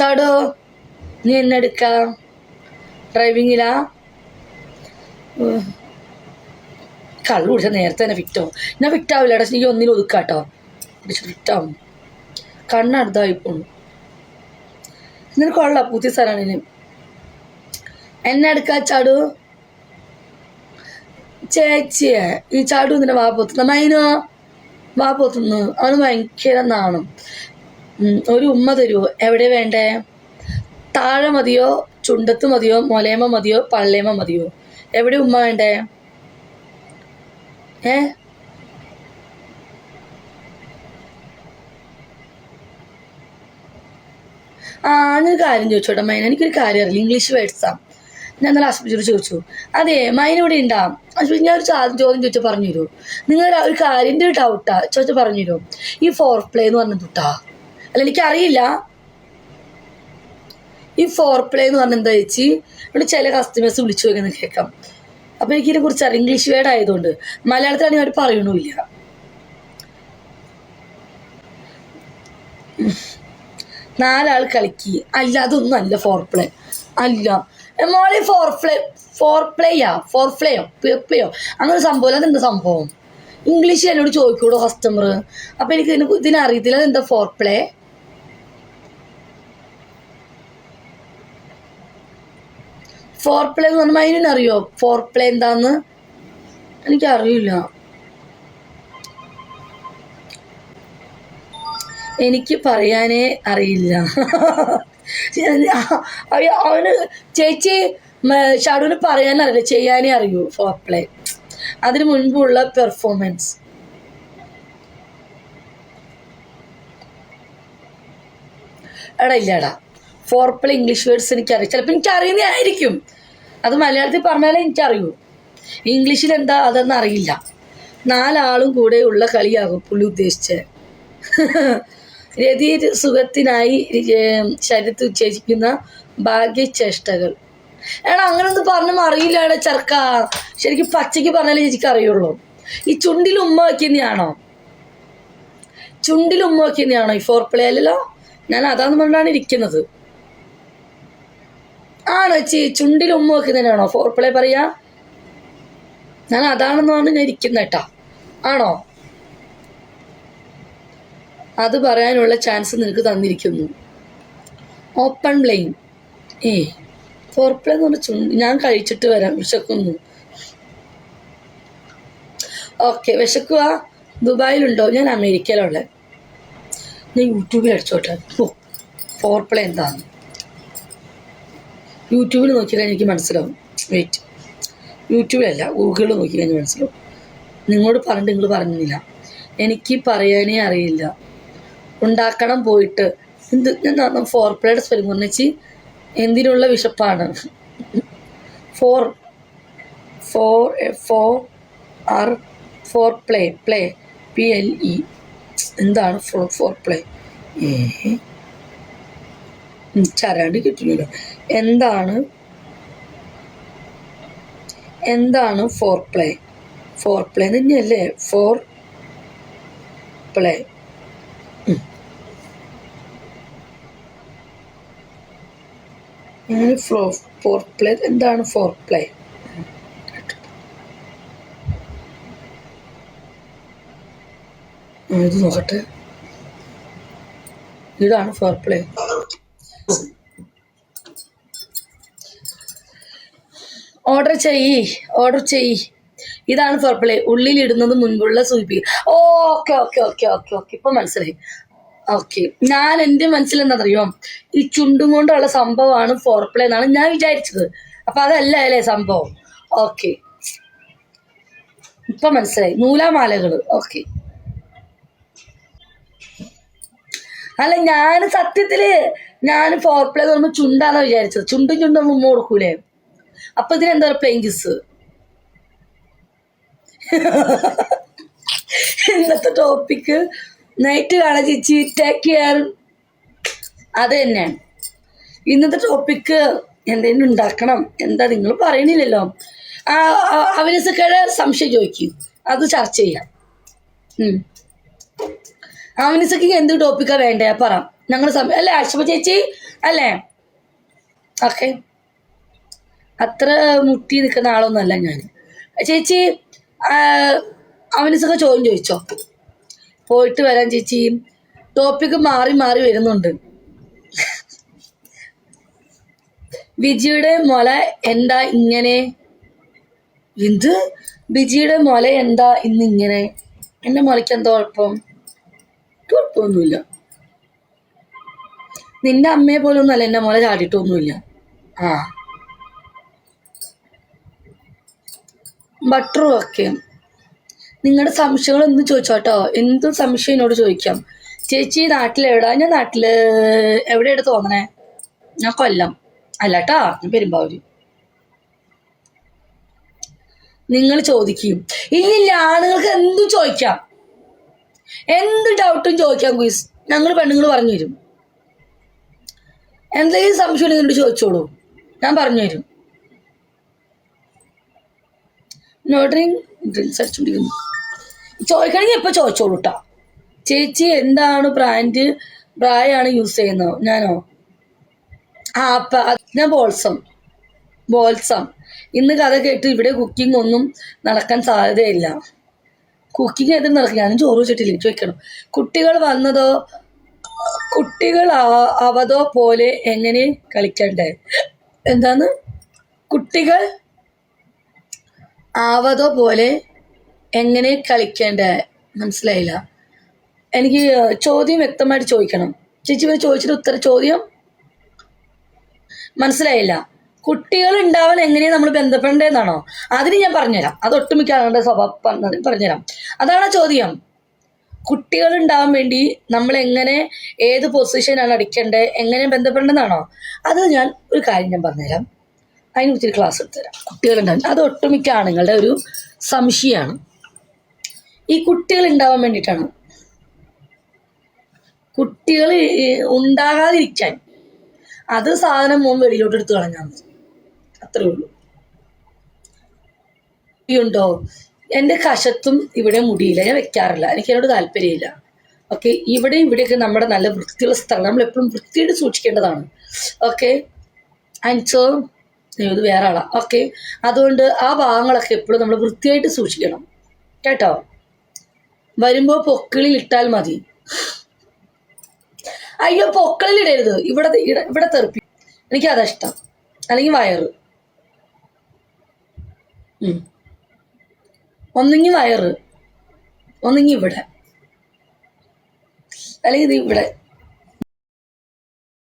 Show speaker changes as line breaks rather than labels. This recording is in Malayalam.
ചാടോ നീ എന്നെ എടുക്ക. ഡ്രൈവിങ്ങിലാ. കള്ളു കുടിച്ച നേരത്തെ തന്നെ ഫിറ്റോ ഞാൻ ഫിറ്റാവില്ല എടാ നീ ഒന്നിനും ഒതുക്കാട്ടോ കുടിച്ചിട്ട് ഫിറ്റാവും കണ്ണടുത്തായി പോണു. എന്നിട്ട് കൊള്ളാം പുതിയ സ്ഥലമാണ് എന്നെ എടുക്കാ ചാടു. ചേച്ചിയെ ഈ ചാടു നിന്റെ വാ പൊത്തുന്ന മൈനോ വാ പൊത്തുന്നു. അവന് ഭയങ്കര നാണം. ഒരു ഉമ്മ തരൂ. എവിടെ വേണ്ടേ? താഴെ മതിയോ? ചുണ്ടത്ത് മതിയോ? മൊലേമ മതിയോ? പള്ളേമ മതിയോ? എവിടെ ഉമ്മ വേണ്ടേ? ഏ? ആ ഞാൻ കാര്യം ചോദിച്ചോട്ടെ മൈന. എനിക്കൊരു കാര്യം അറിയില്ല. ഇംഗ്ലീഷ് വേർഡ്സാ. ഞാൻ നല്ല ആശുപത്രിയോട് ചോദിച്ചു. അതെ മൈന ഇവിടെ ഉണ്ടാ. ആശുപത്രി ഞാൻ ഒരു ചോദ്യം ചോദിച്ചാൽ പറഞ്ഞു തരുമോ നിങ്ങളുടെ ഒരു കാര്യം ഒരു ഡൗട്ടാ ചോദിച്ചാൽ പറഞ്ഞു തരുമോ ഈ ഫോർ പ്ലേ എന്ന് പറഞ്ഞ അല്ല എനിക്കറിയില്ല. ഈ ഫോർ പ്ലേ എന്ന് പറഞ്ഞ എന്താ ചേച്ചി? ഇവിടെ ചില കസ്റ്റമേഴ്സ് വിളിച്ചു വെക്കുന്നത് കേൾക്കാം. അപ്പോൾ എനിക്കിതിനെ കുറിച്ച് അറിയാം. ഇംഗ്ലീഷ് വേർഡ് ആയതുകൊണ്ട്. മലയാളത്തിലാണെങ്കിൽ അവർ പറയണമില്ല. നാലാൾ കളിക്ക്. അല്ല അതൊന്നും അല്ല ഫോർ പ്ലേ അല്ല മോളെ ഫോർ പ്ലേ ഫോർ പ്ലേയാ ഫോർ പ്ലേയോ പ്ലേയോ അങ്ങനെ സംഭവം. അതെന്താ സംഭവം? ഇംഗ്ലീഷ് എന്നോട് ചോദിക്കൂടോ കസ്റ്റമർ അപ്പം എനിക്ക് ഇതിനെ അറിയത്തില്ല. അതെന്താ ഫോർ പ്ലേ ഫോർ പ്ലേ എന്ന് പറഞ്ഞാൽ അതിനറിയോ ഫോർ പ്ലേ എന്താന്ന്? എനിക്കറിയില്ല. എനിക്ക് പറയാനേ അറിയില്ല. അവന് ചേച്ചി ഷാഡുവിന് പറയാനേ അറിയില്ല. ചെയ്യാനേ അറിയൂ ഫോർ പ്ലേ അതിന് മുൻപുള്ള പെർഫോമൻസ് എടാ ഇല്ലടാ ഫോർ പ്ലേ ഇംഗ്ലീഷ് വേർഡ്സ് എനിക്കറിയാം. ചിലപ്പോൾ ആയിരിക്കും അത് മലയാളത്തിൽ പറഞ്ഞാലേ എനിക്കറിയൂ. ഇംഗ്ലീഷിൽ എന്താ അതൊന്നും അറിയില്ല. നാലാളും കൂടെ ഉള്ള കളിയാകും പുള്ളി ഉദ്ദേശിച്ചത് രതി സുഖത്തിനായി ശരീരത്തിൽ ഉച്ചേജിക്കുന്ന ഭാഗ്യചേഷ്ടകൾ എടാ അങ്ങനൊന്നും പറഞ്ഞു അറിയില്ല എടാ ചെറുക്ക. ശരിക്കും പച്ചയ്ക്ക് പറഞ്ഞാലേ ചേച്ചിക്ക് അറിയുള്ളൂ. ഈ ചുണ്ടിൽ ഉമ്മ വയ്ക്കുന്നതാണോ ചുണ്ടിൽ ഉമ്മ വയ്ക്കുന്നതാണോ ഈ ഫോർ പ്ലേ അല്ലല്ലോ. ഞാൻ അതാന്ന് പറഞ്ഞാണ് ഇരിക്കുന്നത്. ആണോ ചി ചുണ്ടിൽ ഉമ്മ വെക്കുന്നതിനാണോ ഫോർ പ്ലേ പറയാ? ഞാൻ അതാണെന്ന് പറഞ്ഞ് ഞാൻ ഇരിക്കുന്ന കേട്ടാ ആണോ? അത് പറയാനുള്ള ചാൻസ് നിനക്ക് തന്നിരിക്കുന്നു. ഓപ്പൺ പ്ലെയിൻ ഏ ഫോർ പ്ലേ എന്ന് പറഞ്ഞ ചുണ്ട് ഞാൻ കഴിച്ചിട്ട് വരാം വിശക്കുന്നു. ഓക്കെ വിശക്കുക ദുബായിലുണ്ടോ? ഞാൻ അമേരിക്കയിലുള്ളത് ഞാൻ യൂട്യൂബിൽ അടിച്ചോട്ടെ. ഫോർ പ്ലേ എന്താന്ന്? യൂട്യൂബിൽ നോക്കി കഴിഞ്ഞാൽ എനിക്ക് മനസ്സിലാവും. വെയിറ്റ് യൂട്യൂബിലല്ല ഗൂഗിളിൽ നോക്കി കഴിഞ്ഞാൽ മനസ്സിലാവും. നിങ്ങളോട് പറഞ്ഞിട്ട് നിങ്ങൾ പറഞ്ഞില്ല. എനിക്ക് പറയാനേ അറിയില്ല. ഉണ്ടാക്കണം പോയിട്ട്. എന്ത് ഞാൻ ഫോർ പ്ലേഡ് സ്പെല്ലിംഗ് പറഞ്ഞേച്ചി എന്തിനുള്ള വിശപ്പാണ്? Four four four R foreplay play P L E എന്താണ് ഫോർ ഫോർ പ്ലേ ചരാണ്ട് കിട്ടുന്നില്ല. എന്താണ്? എന്താണ് ഫോർ പ്ലേ ഫോർ പ്ലേ തന്നെയല്ലേ? Foreplay flow foreplay എന്താണ് ഫോർ പ്ലേ ഇത് നോക്കട്ടെ. ഇതാണ് ഫോർ പ്ലേ ഓർഡർ ചെയ്യ് ഓർഡർ ചെയ്യ്. ഇതാണ് ഫോർ പ്ലേ ഉള്ളിലിടുന്നത് മുൻപുള്ള സൂചിപ്പിക്കുക okay okay okay okay okay ഇപ്പൊ മനസ്സിലായി. ഓക്കെ ഞാൻ എന്റെ മനസ്സിൽ എന്താണെന്നറിയോ? ഈ ചുണ്ടും കൊണ്ടുള്ള സംഭവമാണ് ഫോർ പ്ലേ എന്നാണ് ഞാൻ വിചാരിച്ചത്. അപ്പൊ അതല്ല അല്ലേ സംഭവം? ഓക്കെ ഇപ്പൊ മനസ്സിലായി. നൂലാമാലകൾ ഓക്കെ അല്ല ഞാൻ സത്യത്തിൽ ഞാൻ ഫോർ പ്ലേ പറയുമ്പോൾ ചുണ്ടാന്നാ വിചാരിച്ചത്. ചുണ്ടും ചുണ്ടും ഉമ്മ കൊടുക്കൂലേ? അപ്പൊ ഇതിനെന്താ പ്ലെയിൻ കിസ് ഇന്നത്തെ ടോപ്പിക്ക് നൈറ്റ് കാണാൻ ചേച്ചി ടേക്ക് കെയർ അത് തന്നെ. ഇന്നത്തെ ടോപ്പിക്ക് എന്തെങ്കിലും ഉണ്ടാക്കണം. എന്താ നിങ്ങൾ പറയണില്ലല്ലോ. ആ അവനസക്കയുടെ സംശയം ചോദിക്കും. അത് ചർച്ച ചെയ്യാം. അവനസക്ക് എന്ത് ടോപ്പിക്കാ വേണ്ടേ? പറ. ഞങ്ങൾ സമയം അല്ലേ അശ്വ ചേച്ചി? അല്ലേ? ഓക്കെ. അത്ര മുട്ടി നിൽക്കുന്ന ആളൊന്നുമല്ല ഞാൻ ചേച്ചി അവനിസൊക്കെ ചോദ്യം ചോദിച്ചോ? പോയിട്ട് വരാൻ ചേച്ചി. ടോപ്പിക്ക് മാറി മാറി വരുന്നുണ്ട്. ബിജിയുടെ മുല എന്താ ഇങ്ങനെ? എന്ത്? ബിജിയുടെ മുല എന്താ ഇന്ന് ഇങ്ങനെ എന്റെ മുലയ്ക്ക് എന്താ കുഴപ്പം? കുഴപ്പമൊന്നുമില്ല. നിന്റെ അമ്മയെ പോലെ ഒന്നല്ല എന്റെ മോളെ ചാടിയിട്ടൊന്നുമില്ല. ആ. ബട്ടറും ഒക്കെ നിങ്ങളുടെ സംശയങ്ങൾ എന്ത് ചോദിച്ചോട്ടോ എന്ത് സംശയം എന്നോട് ചോദിക്കാം. ചേച്ചി നാട്ടിൽ എവിടാ? ഞാൻ നാട്ടിൽ എവിടെയാണ് തോന്നണേ? ഞാൻ കൊല്ലം. അല്ല കേട്ടാ ഞാൻ പെരുമ്പാവൂര്. നിങ്ങൾ ചോദിക്കും. ഇല്ലില്ല ആണുങ്ങൾക്ക് എന്തും ചോദിക്കാം. എന്ത് ഡൗട്ടും ചോദിക്കാം ക്വീസ് ഞങ്ങൾ പെണ്ണുങ്ങൾ പറഞ്ഞു തരും എന്തെങ്കിലും സംശയം ഉണ്ടെങ്കിൽ ചോദിച്ചോളൂ. ഞാൻ പറഞ്ഞു തരും. ചോദിക്കണമെങ്കിൽ ഇപ്പൊ ചോദിച്ചോളൂ കേട്ടോ ചേച്ചി എന്താണ് ബ്രാൻഡ് ബ്രായാണ് യൂസ് ചെയ്യുന്നത്? ഞാനോ? ആ അപ്പ ഞാൻ ബോൾസം ബോൾസം ഇന്ന് കഥ കേട്ട് ഇവിടെ കുക്കിംഗ് ഒന്നും നടക്കാൻ സാധ്യതയില്ല. കുക്കിംഗ് ഏതും നടക്കും ഞാനും ചോറ് വെച്ചിട്ടില്ല? ചോദിക്കണം. കുട്ടികൾ വന്നതോ കുട്ടികൾ അവതോ പോലെ എങ്ങനെ കളിക്കണ്ടേ? എന്താണ്? കുട്ടികൾ ആവതോ പോലെ എങ്ങനെ കളിക്കേണ്ടേ? മനസ്സിലായില്ല. എനിക്ക് ചോദ്യം വ്യക്തമായിട്ട് ചോദിക്കണം. ചേച്ചി ഇവർ ചോദിച്ചിട്ട് ഉത്തര ചോദ്യം? മനസ്സിലായില്ല. കുട്ടികൾ ഉണ്ടാവാൻ എങ്ങനെയാണ് നമ്മൾ ബന്ധപ്പെടേണ്ടതെന്നാണോ? അതിന് ഞാൻ പറഞ്ഞുതരാം. അത് ഒട്ടുമിക്ക ആളുടെ സ്വഭാവം പറഞ്ഞത് പറഞ്ഞുതരാം. അതാണ് ചോദ്യം. കുട്ടികൾ ഉണ്ടാവാൻ വേണ്ടി നമ്മൾ എങ്ങനെ ഏത് പൊസിഷനാണ് അടിക്കേണ്ടത് എങ്ങനെ ബന്ധപ്പെടേണ്ടതാണോ അത് ഞാൻ ഒരു കാര്യം ഞാൻ പറഞ്ഞുതരാം. അതിന് ഒത്തിരി ക്ലാസ് എടുത്തുതരാം. കുട്ടികളുണ്ടാവും അത് ഒട്ടുമിക്ക ആണുങ്ങളുടെ ഒരു സംശയമാണ്. ഈ കുട്ടികൾ ഉണ്ടാവാൻ വേണ്ടിയിട്ടാണ് കുട്ടികൾ ഉണ്ടാകാതിരിക്കാൻ അത് സാധനം മോൻ വെളിയിലോട്ട് എടുത്തു കളഞ്ഞാൽ മതി. അത്രേ ഉള്ളൂ. ഉണ്ടോ? എന്റെ കശത്തും ഇവിടെ മുടിയില്ല. ഞാൻ വെക്കാറില്ല. എനിക്ക് എന്നോട് താല്പര്യമില്ല. ഓക്കെ ഇവിടെയും ഇവിടെയൊക്കെ നമ്മുടെ നല്ല വൃത്തിയുള്ള സ്ഥലം. നമ്മൾ എപ്പോഴും വൃത്തിയായിട്ട് സൂക്ഷിക്കേണ്ടതാണ്. ഓക്കെ ആൻഡ് ഇത് വേറെ ആളാ. ഓക്കെ അതുകൊണ്ട് ആ ഭാഗങ്ങളൊക്കെ എപ്പോഴും നമ്മൾ വൃത്തിയായിട്ട് സൂക്ഷിക്കണം. കേട്ടോ? വരുമ്പോൾ പൊക്കിളിൽ ഇട്ടാൽ മതി. അയ്യോ പൊക്കളിൽ ഇടരുത്. ഇവിടെ ഇവിടെ തെറിപ്പി എനിക്ക് ഇഷ്ടം. അല്ലെങ്കിൽ വയറ്. ഒന്നെങ്കിൽ വയറ് ഒന്നെങ്കിൽ ഇവിടെ. അല്ലെങ്കിൽ ഇവിടെ